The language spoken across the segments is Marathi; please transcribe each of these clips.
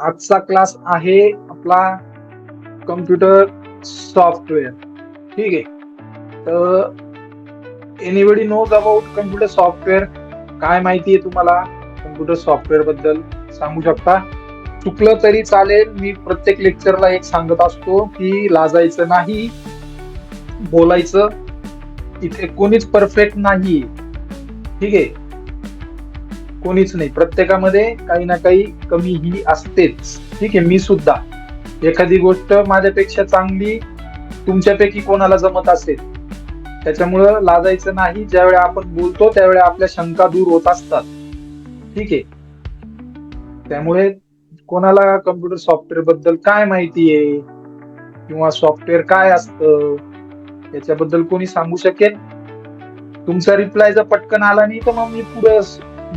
आजचा क्लास आहे आपला कम्प्युटर सॉफ्टवेअर ठीक आहे? तर anybody knows about computer software काय माहिती आहे तुम्हाला? कम्प्युटर सॉफ्टवेअरबद्दल सांगू शकता? चुकलं तरी चालेल. मी प्रत्येक लेक्चरला एक सांगत असतो की लाजायचं नाही बोलायचं. इथे कोणीच परफेक्ट नाही ठीक आहे? कोणीच नाही. प्रत्येकामध्ये काही ना काही कमी ही असतेच. ठीक आहे मी सुद्धा. एखादी गोष्ट माझ्यापेक्षा चांगली तुमच्यापैकी कोणाला जमत असेल त्याच्यामुळं लाजायचं नाही. ज्यावेळी आपण बोलतो त्यावेळी आपल्या शंका दूर होत असतात. ठीक आहे. त्यामुळे कोणाला कम्प्युटर सॉफ्टवेअरबद्दल काय माहिती आहे? किंवा सॉफ्टवेअर काय असतं? याच्याबद्दल कोणी सांगू शकेल? तुमचा रिप्लाय जर पटकन आला नाही तर मग मी पुढे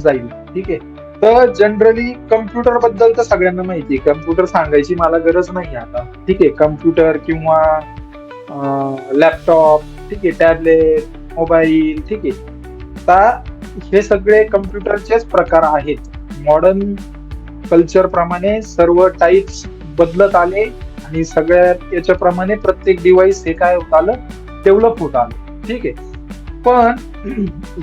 जाईल. ठीक आहे. तर जनरली कम्प्युटरबद्दल तर सगळ्यांना माहिती आहे. कम्प्युटर सांगायची मला गरज नाही आता. ठीक आहे. कम्प्युटर किंवा लॅपटॉप ठीक आहे. टॅबलेट मोबाईल ठीक आहे. आता हे सगळे कम्प्युटरचेच प्रकार आहेत. मॉडर्न कल्चर प्रमाणे सर्व टाईप्स बदलत आले आणि सगळ्या याच्याप्रमाणे प्रत्येक डिव्हाइस हे काय होत आलं? डेव्हलप होत आलं. ठीक आहे. पण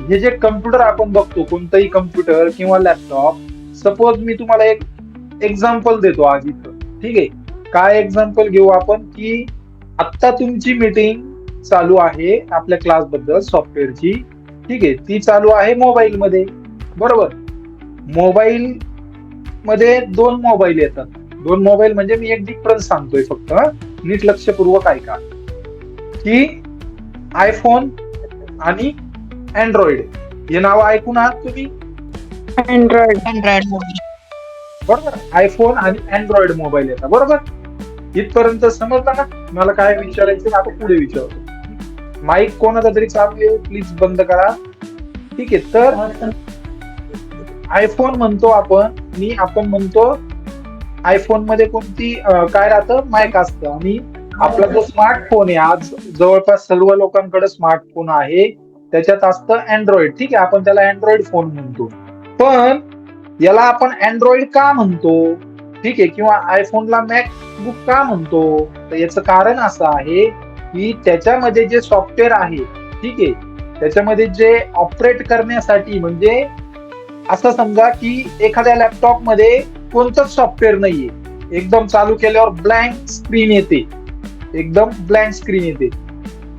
हे जे कम्प्युटर आपण बघतो कोणतंही कम्प्युटर किंवा लॅपटॉप सपोज मी तुम्हाला एक एक्झाम्पल देतो आज इथं. ठीक आहे? काय एक्झाम्पल घेऊ आपण? की आत्ता तुमची मीटिंग चालू आहे आपल्या क्लासबद्दल सॉफ्टवेअरची ठीक आहे? ती चालू आहे मोबाईल मध्ये. बरोबर? मोबाईल मध्ये दोन मोबाईल येतात. दोन मोबाईल म्हणजे मी एक डिफरन्स सांगतोय फक्त नीट लक्षपूर्वक ऐका. की आयफोन आणि अँड्रॉइड हे नाव ऐकून आहात तुम्ही? अँड्रॉइड अँड्रॉइड बरोबर? आयफोन आणि अँड्रॉइड मोबाईल येतात. बरोबर? इथपर्यंत समजलं ना? मला काय विचारायचं आता पुढे विचारतो. माईक कोणाचा तरी चालू आहे? प्लीज बंद करा. ठीक आहे तर आयफोन म्हणतो आपण. मी आपण म्हणतो आयफोनमध्ये कोणती काय राहतं? माईक असतं. आणि आपला जो स्मार्टफोन आहे आज जवळपास सर्व लोकांकडे स्मार्टफोन आहे. त्याच्यात असतं अँड्रॉइड ठीक आहे आपण त्याला अँड्रॉइड फोन म्हणतो. पण याला आपण अँड्रॉइड का म्हणतो? ठीक आहे किंवा आयफोनला मॅकबुक का म्हणतो? तर याचं कारण असं आहे की त्याच्यामध्ये जे सॉफ्टवेअर आहे ठीक आहे त्याच्यामध्ये जे ऑपरेट करण्यासाठी म्हणजे असं समजा की एखाद्या लॅपटॉपमध्ये कोणतंच सॉफ्टवेअर नाहीये. एकदम चालू केल्यावर ब्लँक स्क्रीन येते. एकदम ब्लँक स्क्रीन येते.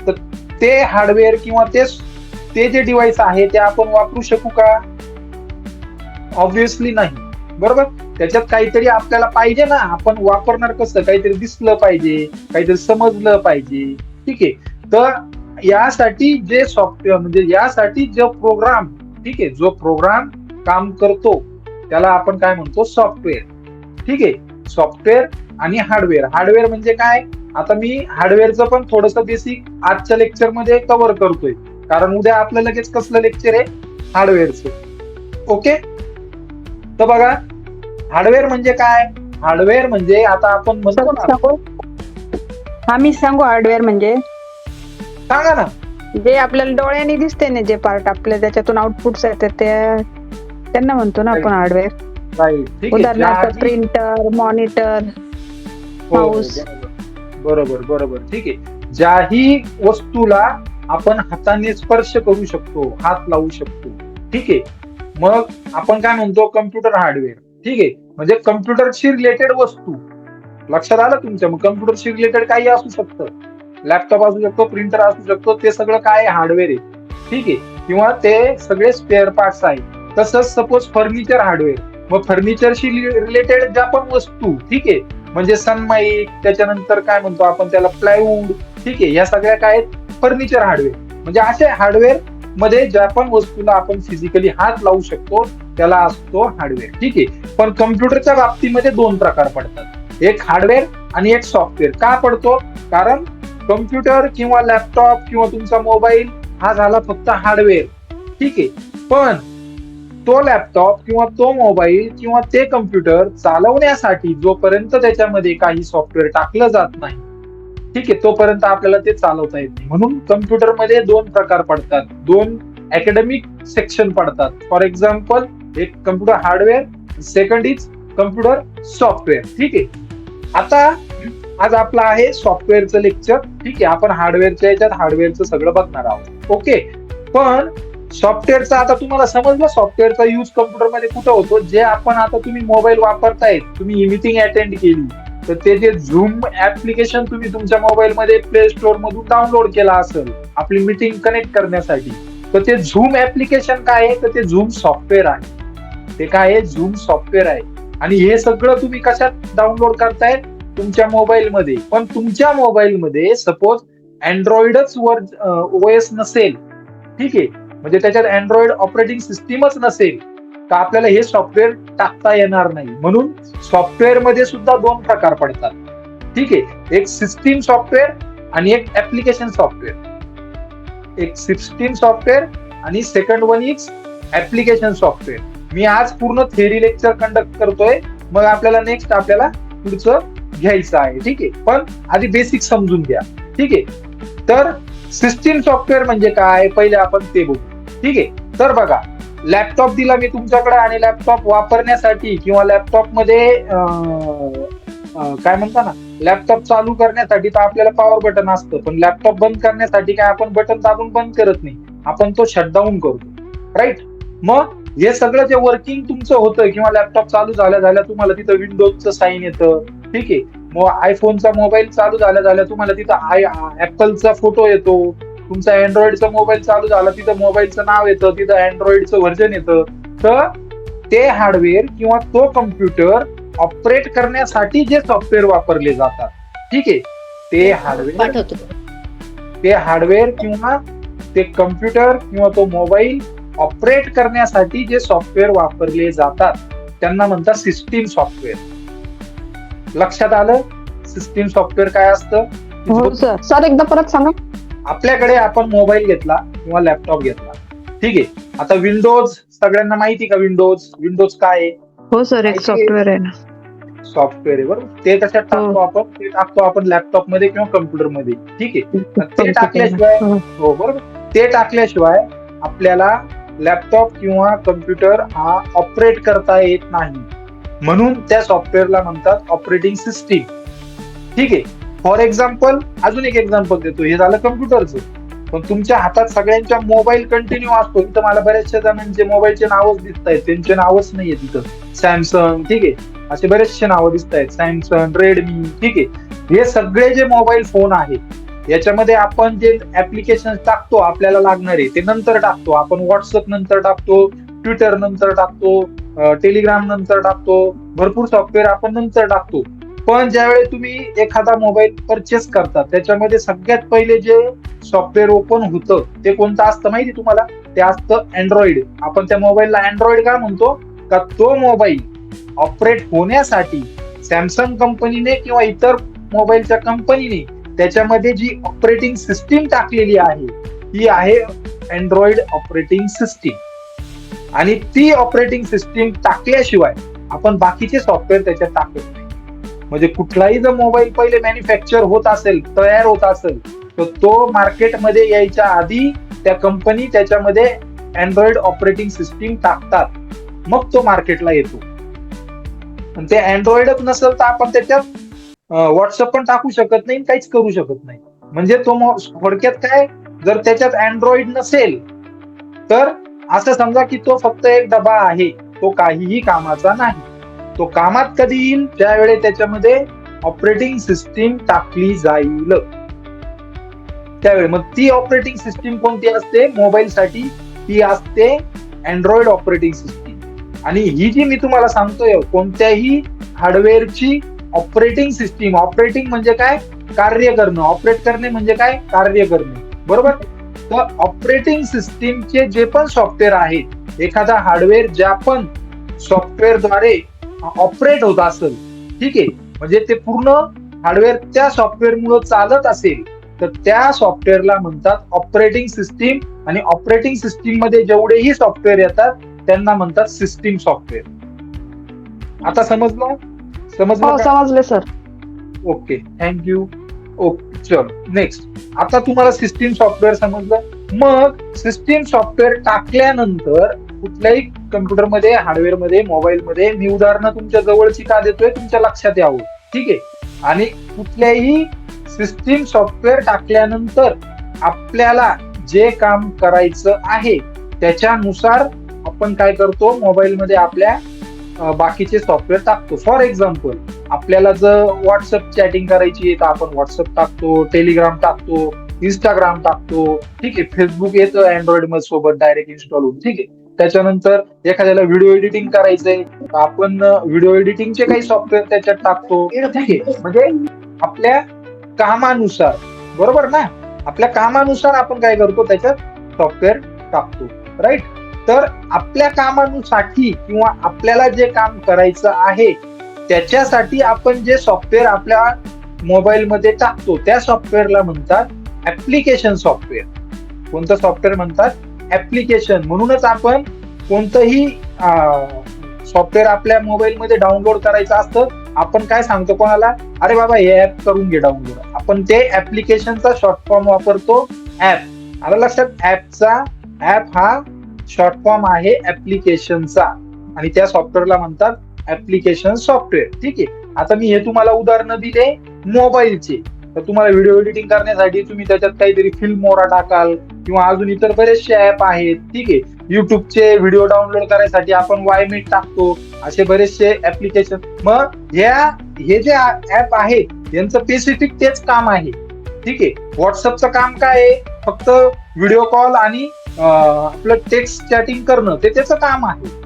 तर ते हार्डवेअर किंवा ते ते जे डिव्हाइस आहे ते आपण वापरू शकू का? ऑब्विसली नाही. बरोबर? त्याच्यात काहीतरी आपल्याला पाहिजे ना. आपण वापरणार कसं? काहीतरी दिसलं पाहिजे काहीतरी समजलं पाहिजे. ठीक आहे? तर यासाठी जे सॉफ्टवेअर म्हणजे यासाठी जो प्रोग्राम ठीक आहे? जो प्रोग्राम काम करतो त्याला आपण काय म्हणतो? सॉफ्टवेअर ठीक आहे? सॉफ्टवेअर आणि हार्डवेअर हार्डवेअर म्हणजे काय? आता मी हार्डवेअरचं पण थोडस बेसिक आजच्या लेक्चरमध्ये कव्हर करतोय. कारण उद्या आपलं लगेच कसलं लेक्चर आहे? हार्डवेअरचं ओके तर बघा हार्डवेअर म्हणजे काय? हार्डवेअर म्हणजे आता आपण म्हणतो ना सांगू? हा मी सांगू हार्डवेअर म्हणजे? सांगा ना. जे आपल्याला डोळ्यांनी दिसते ना जे पार्ट आपल्या त्याच्यातून आउटपुट येतात ते त्यांना म्हणतो ना आपण हार्डवेअर उदाहरणार्थ प्रिंटर मॉनिटर हो, हो, mouse. बरोबर बरोबर ठीक आहे. ज्याही वस्तूला आपण हाताने स्पर्श करू शकतो हात लावू शकतो ठीक आहे. मग आपण काय म्हणतो? कम्प्युटर हार्डवेअर ठीक आहे. म्हणजे कम्प्युटरशी रिलेटेड वस्तू. लक्षात आलं तुमच्या? मग कम्प्युटरशी रिलेटेड काही असू शकतं. लॅपटॉप असू शकतो प्रिंटर असू शकतो ते सगळं काय हार्डवेअर आहे. ठीक आहे. किंवा ते सगळे स्पेअर पार्ट्स आहे तसंच सपोज फर्निचर हार्डवेअर मग फर्निचरशी रिलेटेड ज्या पण वस्तू ठीक आहे. म्हणजे सनमाईक त्याच्यानंतर काय म्हणतो आपण त्याला प्लायवूड ठीक आहे या सगळ्या काय आहेत? Furniture hardware. म्हणजे असे हार्डवेअरमध्ये ज्या पण वस्तूला आपण फिजिकली हात लावू शकतो त्याला असतो हार्डवेअर ठीक आहे. पण कम्प्युटरच्या बाबतीमध्ये दोन प्रकार पडतात. एक हार्डवेअर आणि एक सॉफ्टवेअर. का पडतो? कारण कम्प्युटर किंवा लॅपटॉप किंवा तुमचा मोबाईल हा झाला फक्त हार्डवेअर ठीक आहे. पण तो लॅपटॉप किंवा तो मोबाईल किंवा ते कम्प्युटर चालवण्यासाठी जोपर्यंत त्याच्यामध्ये काही सॉफ्टवेअर टाकलं जात नाही ठीक आहे तोपर्यंत आपल्याला ते चालवता येत नाही. म्हणून कम्प्युटरमध्ये दोन प्रकार पडतात. दोन अकॅडमिक सेक्शन पडतात. फॉर एक्झाम्पल एक computer hardware second is computer software ठीक आहे? आता आज आपलं आहे सॉफ्टवेअरचं लेक्चर ठीक आहे आपण हार्डवेअरच्या याच्यात हार्डवेअरचं सगळं बघणार आहोत. ओके पण सॉफ्टवेअरचा आता तुम्हाला समजलं सॉफ्टवेअरचा यूज कम्प्युटरमध्ये कुठं होतो? जे आपण आता तुम्ही मोबाईल वापरतायत तुम्ही मिटिंग अटेंड केली तर ते जे झूम ऍप्लिकेशन तुम्ही तुमच्या मोबाईलमध्ये प्ले स्टोअर मधून डाउनलोड केला असेल आपली मिटिंग कनेक्ट करण्यासाठी तर ते झूम ऍप्लिकेशन काय आहे? तर ते झूम सॉफ्टवेअर आहे. ते काय आहे? झूम सॉफ्टवेअर आहे. आणि हे सगळं तुम्ही कशात डाउनलोड करताय? तुमच्या मोबाईलमध्ये पण तुमच्या मोबाईलमध्ये सपोज अँड्रॉइडच वर ओएस नसेल ठीक आहे? म्हणजे त्याच्यात अँड्रॉइड ऑपरेटिंग सिस्टीमच नसेल तर आपल्याला हे सॉफ्टवेअर टाकता येणार नाही. म्हणून सॉफ्टवेअरमध्ये सुद्धा दोन प्रकार पडतात. ठीक आहे? एक सिस्टीम सॉफ्टवेअर आणि एक ऍप्लिकेशन सॉफ्टवेअर एक सिस्टीम सॉफ्टवेअर आणि second one is application software मी आज पूर्ण थेरी लेक्चर कंडक्ट करतोय. मग आपल्याला नेक्स्ट आपल्याला पुढचं घ्यायचं आहे. ठीक आहे? पण आधी बेसिक समजून घ्या. ठीक आहे? तर सिस्टीम सॉफ्टवेअर म्हणजे काय? पहिले आपण ते बघू. ठीक आहे. तर बघा लॅपटॉप दिला मी तुमच्याकडे आणि लॅपटॉप वापरण्यासाठी किंवा लॅपटॉपमध्ये काय म्हणता ना लॅपटॉप चालू करण्यासाठी तर आपल्याला पॉवर बटन असतं पण लॅपटॉप बंद करण्यासाठी काय आपण बटन दाबून बंद करत नाही. आपण तो शटडाऊन करतो. राईट मग हे सगळं जे वर्किंग तुमचं होतं किंवा लॅपटॉप चालू झाल्या झाल्या तुम्हाला तिथं विंडोजचं साईन येतं. ठीक आहे. मग आयफोनचा मोबाईल चालू झाल्या झाल्या तुम्हाला तिथं आय ऍपलचा फोटो येतो. तुमचा अँड्रॉइडचा मोबाईल चालू झाला तिथं मोबाईलचं नाव येतं तिथं अँड्रॉइडचं व्हर्जन येतं. तर ते हार्डवेअर किंवा तो कम्प्युटर ऑपरेट करण्यासाठी जे सॉफ्टवेअर वापरले जातात. ठीक आहे? ते हार्डवेअर पाठवतो. ते हार्डवेअर किंवा ते कम्प्युटर किंवा तो मोबाईल ऑपरेट करण्यासाठी जे सॉफ्टवेअर वापरले जातात त्यांना म्हणतात सिस्टीम सॉफ्टवेअर. लक्षात आलं? सिस्टीम सॉफ्टवेअर काय असतं? हो सर एकदा परत सांगा. आपल्याकडे आपण मोबाईल घेतला किंवा लॅपटॉप घेतला. ठीक आहे. आता विंडोज सगळ्यांना माहिती का विंडोज विंडोज काय आहे? हो सर एक सॉफ्टवेअर आहे? ना. सॉफ्टवेअर आहे बरोबर? ते कशात टाकतो आपण. ते टाकतो आपण लॅपटॉपमध्ये किंवा कम्प्युटरमध्ये ठीक आहे. ते टाकल्याशिवाय हो. हो बरोबर? ते टाकल्याशिवाय आपल्याला लॅपटॉप किंवा कम्प्युटर हा ऑपरेट करता येत नाही. म्हणून त्या सॉफ्टवेअरला म्हणतात ऑपरेटिंग सिस्टीम ठीक आहे. फॉर एक्झाम्पल अजून एक एक्झाम्पल देतो. हे झालं कम्प्युटरचं पण तुमच्या हातात सगळ्यांच्या मोबाईल कंटिन्यू असतो. तिथं मला बऱ्याचशा जणांचे मोबाईलचे नावच दिसत आहेत त्यांचे नावच नाहीये तिथं सॅमसंग ठीक आहे. असे बरेचसे नावं दिसत आहेत सॅमसंग रेडमी ठीक आहे. हे सगळे जे मोबाईल फोन आहेत याच्यामध्ये आपण जे ऍप्लिकेशन टाकतो आपल्याला लागणारे ते नंतर टाकतो. आपण व्हॉट्सअप नंतर टाकतो ट्विटर नंतर टाकतो टेलिग्राम नंतर टाकतो भरपूर सॉफ्टवेअर आपण नंतर टाकतो. पण ज्यावेळी तुम्ही एखादा मोबाईल परचेस करता त्याच्यामध्ये सगळ्यात पहिले जे सॉफ्टवेअर ओपन होतं ते कोणतं असतं माहिती तुम्हाला? ते असतं अँड्रॉइड आपण त्या मोबाईलला अँड्रॉइड का म्हणतो? का तो मोबाईल ऑपरेट होण्यासाठी सॅमसंग कंपनीने किंवा इतर मोबाईलच्या कंपनीने त्याच्यामध्ये जी ऑपरेटिंग सिस्टीम टाकलेली आहे ती आहे अँड्रॉइड ऑपरेटिंग सिस्टीम आणि ती ऑपरेटिंग सिस्टीम टाकल्याशिवाय आपण बाकीचे सॉफ्टवेअर त्याच्यात टाकतो म्हणजे कुठलाही जर मोबाईल पहिले मॅन्युफॅक्चर होत असेल तयार होत असेल तर तो मार्केटमध्ये यायच्या आधी त्या कंपनी त्याच्यामध्ये अँड्रॉइड ऑपरेटिंग सिस्टीम टाकतात. मग तो मार्केटला येतो. आणि ते अँड्रॉइडच नसेल तर आपण त्याच्यात व्हॉट्सअप पण टाकू शकत नाही काहीच करू शकत नाही. म्हणजे तो थोडक्यात काय जर त्याच्यात अँड्रॉइड नसेल तर असं समजा की तो फक्त एक डबा आहे तो काहीही कामाचा नाही. तो कामात कधी येईल त्यावेळी त्याच्यामध्ये ऑपरेटिंग सिस्टीम टाकली जाईल. त्यावेळी मग ती ऑपरेटिंग सिस्टीम कोणती असते? मोबाईल साठी ती असते अँड्रॉइड ऑपरेटिंग सिस्टीम आणि ही जी मी तुम्हाला सांगतोय कोणत्याही हार्डवेअरची ऑपरेटिंग सिस्टीम ऑपरेटिंग म्हणजे काय? कार्य करणं. ऑपरेट करणे म्हणजे काय? कार्य करणे. बरोबर? तर ऑपरेटिंग सिस्टीमचे जे पण सॉफ्टवेअर आहेत एखादा हार्डवेअर ज्या पण सॉफ्टवेअरद्वारे ऑपरेट होत असेल. ठीक आहे? म्हणजे ते पूर्ण हार्डवेअर त्या सॉफ्टवेअर मुळे चालत असेल तर त्या सॉफ्टवेअरला म्हणतात ऑपरेटिंग सिस्टीम आणि ऑपरेटिंग सिस्टीममध्ये जेवढेही सॉफ्टवेअर येतात त्यांना म्हणतात सिस्टीम सॉफ्टवेअर आता समजलं? समजलं हो? समजले sir okay thank you okay चल नेक्स्ट आता तुम्हाला सिस्टीम सॉफ्टवेअर समजलं? मग सिस्टीम सॉफ्टवेअर टाकल्यानंतर कुठल्याही कम्प्युटरमध्ये हार्डवेअरमध्ये मोबाईलमध्ये मी उदाहरणं तुमच्या जवळची का देतोय? तुमच्या लक्षात यावं. ठीक आहे? आणि कुठल्याही सिस्टीम सॉफ्टवेअर टाकल्यानंतर आपल्याला जे काम करायचं आहे त्याच्यानुसार आपण काय करतो? मोबाईलमध्ये आपल्या बाकीचे सॉफ्टवेअर टाकतो. फॉर एक्झाम्पल आपल्याला जर व्हॉट्सअप चॅटिंग करायची आहे तर आपण व्हॉट्सअप टाकतो टेलिग्राम टाकतो इंस्टाग्राम टाकतो. ठीक आहे? फेसबुक येतं अँड्रॉइडमध्ये सोबत डायरेक्ट इन्स्टॉल होऊन. ठीक आहे? त्याच्यानंतर एखाद्याला व्हिडिओ एडिटिंग करायचंय आपण व्हिडिओ एडिटिंगचे काही सॉफ्टवेअर त्याच्यात टाकतो. ठीक आहे. म्हणजे आपल्या कामानुसार बरोबर ना? आपल्या कामानुसार आपण काय करतो त्याच्यात सॉफ्टवेअर टाकतो राईट तर आपल्या कामानुसाठी किंवा आपल्याला जे काम करायचं आहे त्याच्यासाठी आपण जे सॉफ्टवेअर आपल्या मोबाईलमध्ये टाकतो त्या सॉफ्टवेअरला म्हणतात ऍप्लिकेशन सॉफ्टवेअर कोणतं सॉफ्टवेअर म्हणतात? ऍप्लिकेशन म्हणूनच आपण कोणतंही सॉफ्टवेअर आपल्या मोबाईलमध्ये डाउनलोड करायचं असतं आपण काय सांगतो कोणाला? अरे बाबा हे ऍप करून घे डाउनलोड आपण ते ऍप्लिकेशनचा शॉर्ट फॉर्म वापरतो ऍप आलं लक्षात ऍपचा ऍप हा शॉर्ट फॉर्म आहे ऍप्लिकेशनचा आणि त्या सॉफ्टवेअरला म्हणतात ऍप्लिकेशन सॉफ्टवेअर ठीक आहे? आता मी हे तुम्हाला उदाहरणं दिले मोबाईलचे तर तुम्हाला व्हिडिओ एडिटिंग करण्यासाठी तुम्ही त्याच्यात काहीतरी फिल्म मोरा टाकाल किंवा अजून इतर बरेचसे ऍप आहेत. ठीक आहे. युट्यूबचे व्हिडिओ डाउनलोड करायसाठी आपण वायमीट टाकतो. असे बरेचसे ऍप्लिकेशन मग ह्या हे जे ऍप आहेत यांचं स्पेसिफिक तेच काम आहे. ठीक आहे. व्हॉट्सअपचं काम काय आहे? फक्त व्हिडिओ कॉल आणि आपलं टेक्स्ट चॅटिंग करणं. ते त्याचं काम आहे.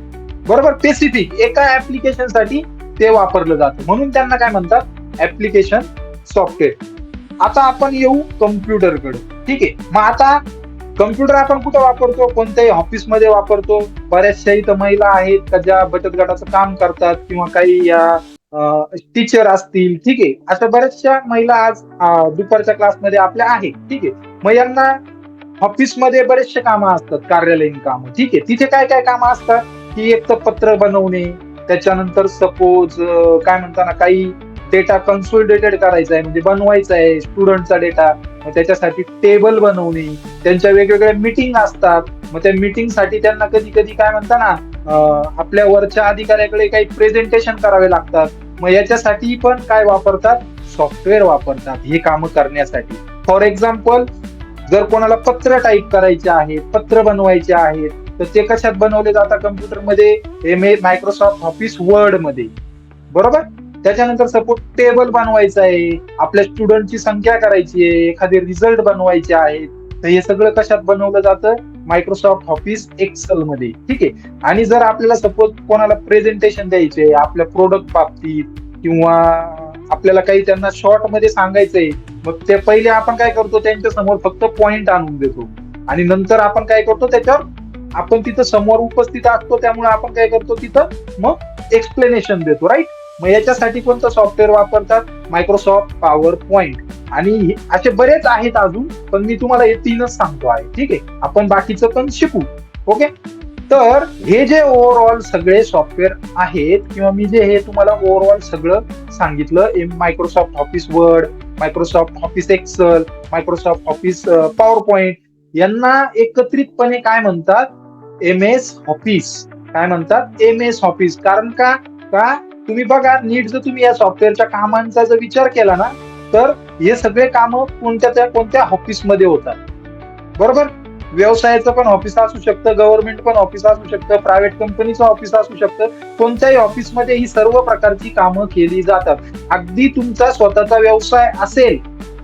बरोबर? स्पेसिफिक एका ऍप्लिकेशनसाठी ते वापरलं जातं. म्हणून त्यांना काय म्हणतात? ऍप्लिकेशन सॉफ्टवेअर आता आपण येऊ कम्प्युटरकडे ठीक आहे? मग आता कम्प्युटर आपण कुठं वापरतो? कोणत्याही ऑफिसमध्ये वापरतो. बऱ्याचशा इथं महिला आहेत का ज्या बचत गटाचं काम करतात किंवा काही या टीचर असतील. ठीक आहे? अशा बऱ्याचशा महिला आज दुपारच्या क्लासमध्ये आपल्या आहेत. ठीक आहे? मग यांना ऑफिसमध्ये बरेचसे कामं असतात. कार्यालयीन कामं. ठीक आहे? तिथे काय काय कामं असतात? की एक तर पत्र बनवणे त्याच्यानंतर सपोज काय म्हणताना काही डेटा कन्सोलिडेटेड करायचा आहे म्हणजे बनवायचा आहे स्टुडंटचा डेटा मग त्याच्यासाठी टेबल बनवणे. त्यांच्या वेगवेगळ्या मिटिंग असतात. मग त्या मिटिंगसाठी त्यांना कधी कधी काय म्हणता ना आपल्या वरच्या अधिकाऱ्याकडे काही प्रेझेंटेशन करावे लागतात. मग याच्यासाठी पण काय वापरतात? सॉफ्टवेअर वापरतात. हे कामं करण्यासाठी. फॉर एक्झाम्पल जर कोणाला पत्र टाईप करायचे आहेत पत्र बनवायचे आहेत तर ते कशात बनवले जातात? कम्प्युटरमध्ये एम ए मायक्रोसॉफ्ट ऑफिस वर्डमध्ये. बरोबर? त्याच्यानंतर सपोर्ट टेबल बनवायचं आहे. आपल्या स्टुडंटची संख्या करायची आहे. एखादे रिझल्ट बनवायचे आहेत. तर हे सगळं कशात बनवलं जातं? मायक्रोसॉफ्ट ऑफिस एक्सेल मध्ये. ठीक आहे? आणि जर आपल्याला सपोज कोणाला प्रेझेंटेशन द्यायचे आपल्या प्रोडक्ट बाबतीत किंवा आपल्याला काही त्यांना शॉर्टमध्ये सांगायचंय मग ते पहिले आपण काय करतो? त्यांच्यासमोर फक्त पॉइंट आणून देतो. आणि नंतर आपण काय करतो? त्याच्यावर आपण तिथं समोर उपस्थित असतो. त्यामुळे आपण काय करतो? तिथं मग एक्सप्लेनेशन देतो. राईट मग याच्यासाठी कोणतं सॉफ्टवेअर वापरतात? मायक्रोसॉफ्ट पॉवर पॉइंट आणि असे बरेच आहेत अजून पण मी तुम्हाला हे तीनच सांगतो आहे. ठीक आहे? आपण बाकीचं पण शिकू. ओके? तर हे जे ओव्हरऑल सगळे सॉफ्टवेअर आहेत किंवा मी जे हे तुम्हाला ओव्हरऑल सगळं सांगितलं Microsoft Office Word Microsoft Office Excel Microsoft Office PowerPoint यांना एकत्रितपणे काय म्हणतात? एम एस ऑफिस काय म्हणतात? एम एस ऑफिस कारण का? का? तुम्ही बघा नीट जर तुम्ही या सॉफ्टवेअरच्या कामांचा जर विचार केला ना तर हे सगळे कामं कोणत्या त्या कोणत्या ऑफिसमध्ये होतात? बरोबर? व्यवसायाचं पण ऑफिस असू शकतं गव्हर्नमेंट पण ऑफिस असू शकतं प्रायव्हेट कंपनीचं ऑफिस असू शकतं. कोणत्याही ऑफिसमध्ये ही सर्व प्रकारची कामं केली जातात. अगदी तुमचा स्वतःचा व्यवसाय असेल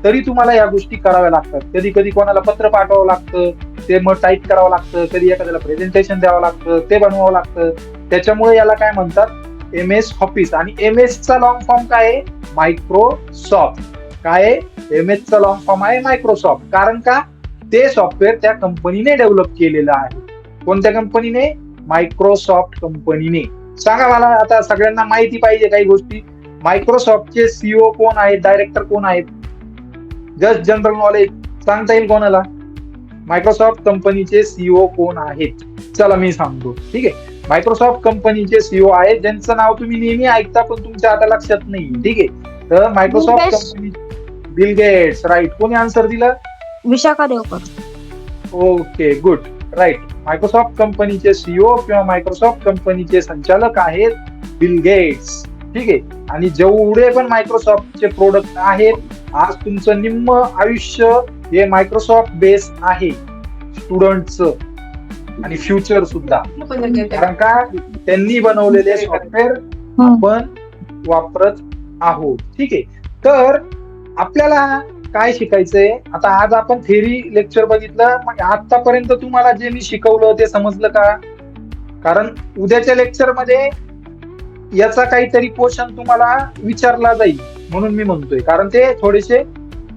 तरी तुम्हाला या गोष्टी कराव्या लागतात. कधी कधी कोणाला पत्र पाठवावं लागतं ते मग टाईप करावं लागतं कधी एखाद्याला प्रेझेंटेशन द्यावं लागतं ते बनवावं लागतं. त्याच्यामुळे याला काय म्हणतात? एम एस ऑफिस आणि एम एस चा लॉंग फॉर्म काय आहे? मायक्रोसॉफ्ट काय आहे? एम एस चा लॉंग फॉर्म आहे मायक्रोसॉफ्ट कारण का? ते सॉफ्टवेअर त्या कंपनीने डेव्हलप केलेलं आहे. कोणत्या कंपनीने मायक्रोसॉफ्ट कंपनीने सांगा मला आता सगळ्यांना माहिती पाहिजे काही गोष्टी. मायक्रोसॉफ्टचे सीओ कोण आहेत? डायरेक्टर कोण आहेत? जस्ट जनरल नॉलेज सांगता येईल कोणाला? मायक्रोसॉफ्ट कंपनीचे सीओ कोण आहेत? चला मी सांगतो. ठीक आहे? मायक्रोसॉफ्ट कंपनीचे सीओ आहेत ज्यांचं नाव तुम्ही नेहमी ऐकता पण तुमच्या आता लक्षात नाही. ठीक आहे? तर Microsoft. Company Bill Gates right कोणी आन्सर दिलं? Vishakha Devkar. Okay good right Microsoft कंपनीचे सीईओ किंवा मायक्रोसॉफ्ट कंपनीचे संचालक आहेत बिल गेट्स. ठीक आहे? आणि जेवढे पण मायक्रोसॉफ्टचे प्रोडक्ट आहेत आज तुमचं निम्म आयुष्य हे मायक्रोसॉफ्ट बेस आहे. स्टुडंटचं आणि फ्युचर सुद्धा. कारण का? त्यांनी बनवलेले सॉफ्टवेअर आपण वापरत आहोत. ठीक आहे? तर आपल्याला काय शिकायचंय? आता आज आपण थेरी लेक्चर बघितलं. मग आतापर्यंत तुम्हाला जे मी शिकवलं ते समजलं का? कारण उद्याच्या लेक्चरमध्ये याचा काहीतरी पोर्शन तुम्हाला विचारला जाईल. म्हणून मी म्हणतोय. कारण ते थोडेसे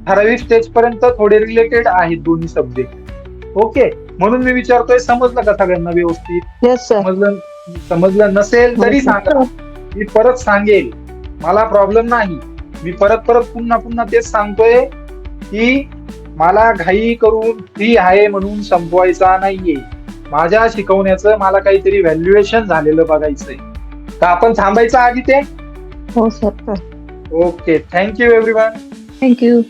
ठराविक स्टेज पर्यंत थोडे रिलेटेड आहेत दोन्ही सब्जेक्ट ओके. म्हणून मी विचारतोय समजलं का सगळ्यांना व्यवस्थित? येस सर समजलं समजलं नसेल तरी सांगा. मी परत सांगेल. मला प्रॉब्लेम नाही. मी परत परत पुन्हा पुन्हा तेच सांगतोय की मला घाई करून फ्री आहे म्हणून संपवायचा नाहीये. माझ्या शिकवण्याचं मला काहीतरी व्हॅल्युएशन झालेलं बघायचंय. तर आपण थांबायचं आधी ते? हो sir okay. Thank you everyone thank you